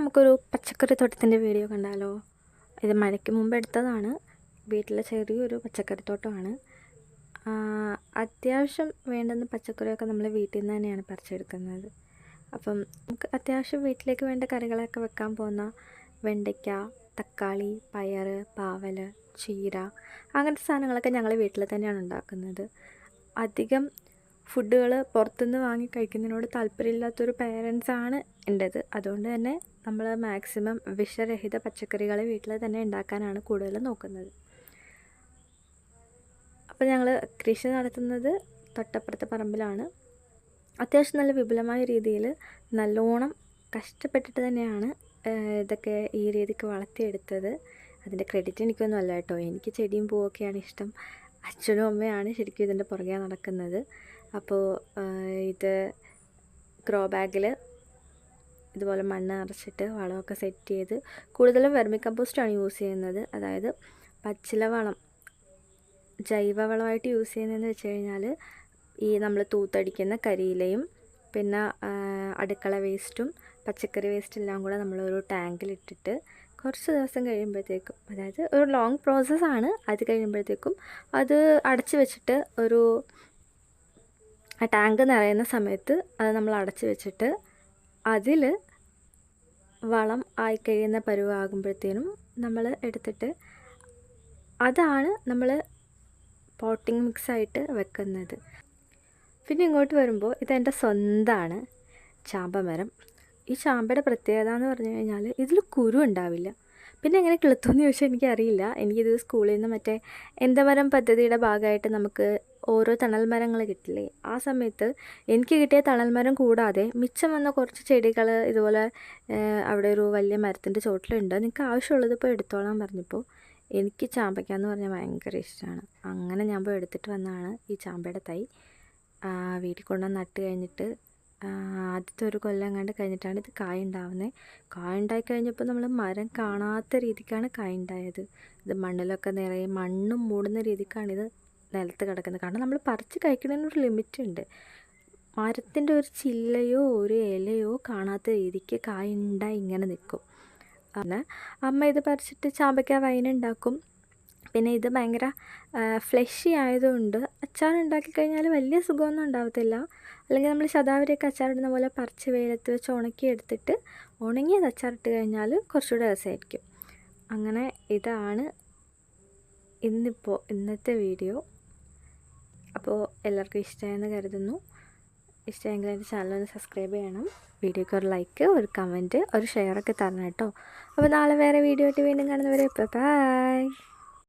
നമുക്കൊരു പച്ചക്കറി തോട്ടത്തിന്റെ വീഡിയോ കണ്ടാലോ? ഇത് മഴയ്ക്ക് മുമ്പ് എടുത്തതാണ്. വീട്ടിലെ ചെറിയൊരു പച്ചക്കറി തോട്ടമാണ്. അത്യാവശ്യം വേണ്ടുന്ന പച്ചക്കറിയൊക്കെ നമ്മൾ വീട്ടിൽ നിന്ന് തന്നെയാണ് പറിച്ചെടുക്കുന്നത്. അപ്പം നമുക്ക് അത്യാവശ്യം വീട്ടിലേക്ക് വേണ്ട കറികളൊക്കെ വെക്കാൻ പോകുന്ന വെണ്ടയ്ക്ക തക്കാളി പയർ പാവൽ ചീര അങ്ങനത്തെ സാധനങ്ങളൊക്കെ ഞങ്ങൾ വീട്ടിൽ തന്നെയാണ് ഉണ്ടാക്കുന്നത്. അധികം ഫുഡുകൾ പുറത്തുനിന്ന് വാങ്ങി കഴിക്കുന്നതിനോട് താല്പര്യമില്ലാത്തൊരു പേരൻസാണ് എന്റേത് അതുകൊണ്ട് തന്നെ നമ്മൾ മാക്സിമം വിഷരഹിത പച്ചക്കറികൾ വീട്ടിൽ തന്നെ ഉണ്ടാക്കാനാണ് കൂടുതൽ നോക്കുന്നത്. അപ്പോൾ ഞങ്ങൾ കൃഷി നടത്തുന്നത് തൊട്ടപ്പുറത്തെ പറമ്പിലാണ്. അത്യാവശ്യം നല്ല വിപുലമായ രീതിയിൽ നല്ലോണം കഷ്ടപ്പെട്ടിട്ട് തന്നെയാണ് ഇതൊക്കെ ഈ രീതിക്ക് വളർത്തിയെടുത്തത്. അതിന്റെ ക്രെഡിറ്റ് എനിക്കൊന്നും അല്ല കേട്ടോ. എനിക്ക് ചെടിയും പൂവൊക്കെയാണ് ഇഷ്ടം. അച്ഛനും അമ്മയാണ് ശരിക്കും ഇതിന്റെ പുറകെ നടക്കുന്നത്. അപ്പോൾ ഇത് ഗ്രോ ബാഗിൽ ഇതുപോലെ മണ്ണ് നിറച്ചിട്ട് വളമൊക്കെ സെറ്റ് ചെയ്ത് കൂടുതലും വെർമി കമ്പോസ്റ്റാണ് യൂസ് ചെയ്യുന്നത്. അതായത് പച്ചില വളം ജൈവവളമായിട്ട് യൂസ് ചെയ്യുന്നതെന്ന് വെച്ച് കഴിഞ്ഞാൽ ഈ നമ്മൾ തൂത്തടിക്കുന്ന കരിയിലയും പിന്നെ അടുക്കള വേസ്റ്റും പച്ചക്കറി വേസ്റ്റ് എല്ലാം കൂടെ നമ്മളൊരു ടാങ്കിലിട്ടിട്ട് കുറച്ച് ദിവസം കഴിയുമ്പോഴത്തേക്കും അതായത് ഒരു ലോങ് പ്രോസസ്സാണ് അത് കഴിയുമ്പോഴത്തേക്കും അത് അടച്ചു വെച്ചിട്ട് ഒരു ആ ടാങ്ക് നിറയുന്ന സമയത്ത് അത് നമ്മൾ അടച്ചു വെച്ചിട്ട് അതിൽ വളം ആയി ആയിക്കഴിയുന്ന പരുവാകുമ്പോഴത്തേനും നമ്മൾ എടുത്തിട്ട് അതാണ് നമ്മൾ പോട്ടിംഗ് മിക്സായിട്ട് വെക്കുന്നത്. പിന്നെ ഇങ്ങോട്ട് വരുമ്പോൾ ഇതെന്റെ സ്വന്തമാണ് ചാമ്പമരം. ഈ ചാമ്പയുടെ പ്രത്യേകത എന്ന് പറഞ്ഞു കഴിഞ്ഞാൽ ഇതിൽ കുരു ഉണ്ടാവില്ല. പിന്നെ എങ്ങനെ കിളുത്തുമെന്ന് ചോദിച്ചാൽ എനിക്കറിയില്ല. എനിക്കിത് സ്കൂളിൽ നിന്ന് മറ്റേ എന്തമരം പദ്ധതിയുടെ ഭാഗമായിട്ട് നമുക്ക് ഓരോ തണൽ മരങ്ങൾ കിട്ടില്ലേ? ആ സമയത്ത് എനിക്ക് കിട്ടിയ തണൽ മരം കൂടാതെ മിച്ചം വന്ന കുറച്ച് ചെടികൾ ഇതുപോലെ അവിടെ ഒരു വലിയ മരത്തിന്റെ ചോട്ടിലുണ്ട്. നിങ്ങൾക്ക് ആവശ്യമുള്ളത് ഇപ്പോൾ എടുത്തോളാൻ പറഞ്ഞപ്പോൾ എനിക്ക് ചാമ്പയ്ക്ക എന്ന് പറഞ്ഞാൽ ഭയങ്കര ഇഷ്ടമാണ് അങ്ങനെ ഞാൻ പോയി എടുത്തിട്ട് വന്നതാണ് ഈ ചാമ്പയുടെ തൈ. വീട്ടിൽ കൊണ്ടുവന്ന് നട്ട് കഴിഞ്ഞിട്ട് ആദ്യത്തെ ഒരു കൊല്ലം കണ്ട് കഴിഞ്ഞിട്ടാണ് ഇത് കായ ഉണ്ടാവുന്നത് കായ ഉണ്ടായി കഴിഞ്ഞപ്പോൾ നമ്മൾ മരം കാണാത്ത രീതിക്കാണ് കായ ഉണ്ടായത്. ഇത് മണ്ണിലൊക്കെ നിറയെ മണ്ണും മൂടുന്ന രീതിക്കാണ് ഇത് നിലത്ത് കിടക്കുന്നത്. കാരണം നമ്മൾ പറിച്ച് കഴിക്കുന്നതിനൊരു ലിമിറ്റ് ഉണ്ട് മരത്തിന്റെ ഒരു ചില്ലയോ ഒരു ഇലയോ കാണാത്ത രീതിക്ക് കായ ഉണ്ടായി ഇങ്ങനെ നിൽക്കും. അന്ന് അമ്മ ഇത് പറിച്ചിട്ട് ചാമ്പയ്ക്ക വൈനുണ്ടാക്കും പിന്നെ ഇത് ഭയങ്കര ഫ്ലഷി ആയതുകൊണ്ട് അച്ചാർ ഉണ്ടാക്കി കഴിഞ്ഞാൽ വലിയ സുഖമൊന്നും ഉണ്ടാവത്തില്ല. അല്ലെങ്കിൽ നമ്മൾ ശതാവരിയൊക്കെ അച്ചാറിടുന്ന പോലെ പറിച്ച് വെയിലത്ത് വെച്ച് ഉണക്കി എടുത്തിട്ട് ഉണങ്ങിയത് അച്ചാറിട്ട് കഴിഞ്ഞാൽ കുറച്ചുകൂടെ രസമായിരിക്കും. അങ്ങനെ ഇതാണ് ഇന്നിപ്പോൾ ഇന്നത്തെ വീഡിയോ. അപ്പോൾ എല്ലാവർക്കും ഇഷ്ടമായെന്ന് കരുതുന്നു. ഇഷ്ടമെങ്കിൽ എന്റെ ചാനൽ ഒന്ന് സബ്സ്ക്രൈബ് ചെയ്യണം. വീഡിയോക്ക് ഒരു ലൈക്ക് ഒരു കമന്റ് ഒരു ഷെയറൊക്കെ തരണം കേട്ടോ. അപ്പോൾ നാളെ വേറെ വീഡിയോ ആയിട്ട് വീണ്ടും കാണുന്നവരെ ഇപ്പോൾ ബൈ